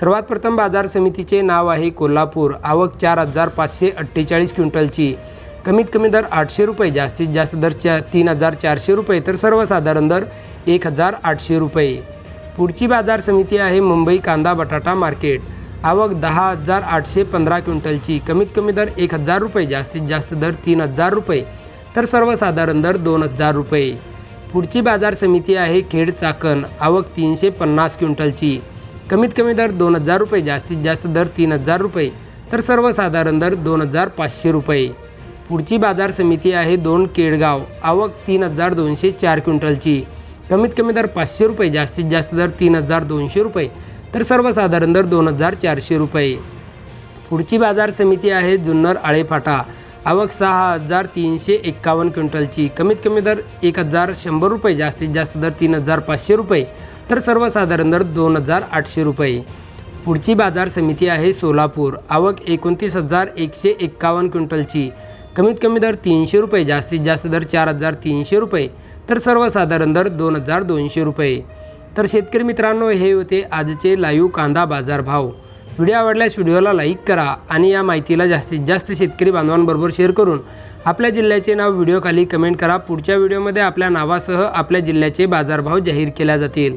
सर्वात प्रथम बाजार समितीचे नाव आहे कोल्हापूर. आवक चार हजार पाचशे अठ्ठेचाळीस क्विंटलची. कमीत कमी दर आठशे रुपये जास्तीत जास्त दर चा तीन हजार चारशे रुपये तर सर्वसाधारण दर एक हजार आठशे रुपये. पुढची बाजार समिती आहे मुंबई कांदा बटाटा मार्केट. आवक दहा हजार आठशे पंधरा क्विंटलची. कमीत कमी दर एक हजार रुपये जास्तीत जास्त दर तीन हजार रुपये तर सर्वसाधारण दर दोन हजार रुपये. पुढची बाजार समिती आहे खेड चाकण. आवक तीनशे पन्नास क्विंटलची. कमीत कमी दर दोन हजार रुपये जास्तीत जास्त दर तीन हजार रुपये तर सर्वसाधारण दर दोन हजार पाचशे रुपये. पुढची बाजार समिती आहे दोन केळगाव आवक तीन हजार दोनशे चार क्विंटलची. कमीत कमी दर पाचशे रुपये जास्तीत जास्त दर तीन हजार दोनशे रुपये तर सर्वसाधारण दर दोन हजार चारशे रुपये. पुढची बाजार समिती आहे जुन्नर आळेफाटा आवक सहा हजार तीनशे एक्कावन्न क्विंटलची. कमीत कमी दर एक हजार शंभर रुपये जास्तीत जास्त दर तीन हजार पाचशे रुपये तर सर्वसाधारण दर दोन हजार आठशे रुपये. पुढची बाजार समिती आहे सोलापूर. आवक एकोणतीस हजार एकशे एक्कावन्न क्विंटलची. कमीत कमी दर तीनशे रुपये जास्तीत जास्त दर चार हजार तीनशे रुपये. तर सर्वसाधारण दर दोन हजार दोनशे रुपये. तर शेतकरी मित्रांनो हे होते आजचे लाईव्ह कांदा बाजार भाव. व्हिडिओ आवडल्यास व्हिडिओला लाईक करा आणि या माहितीला जास्तीत जास्त शेतकरी बांधवांबरोबर शेअर करून आपल्या जिल्ह्याचे नाव व्हिडिओखाली कमेंट करा. पुढच्या व्हिडिओमध्ये आपल्या नावासह आपल्या जिल्ह्याचे बाजारभाव जाहीर केल्या जातील.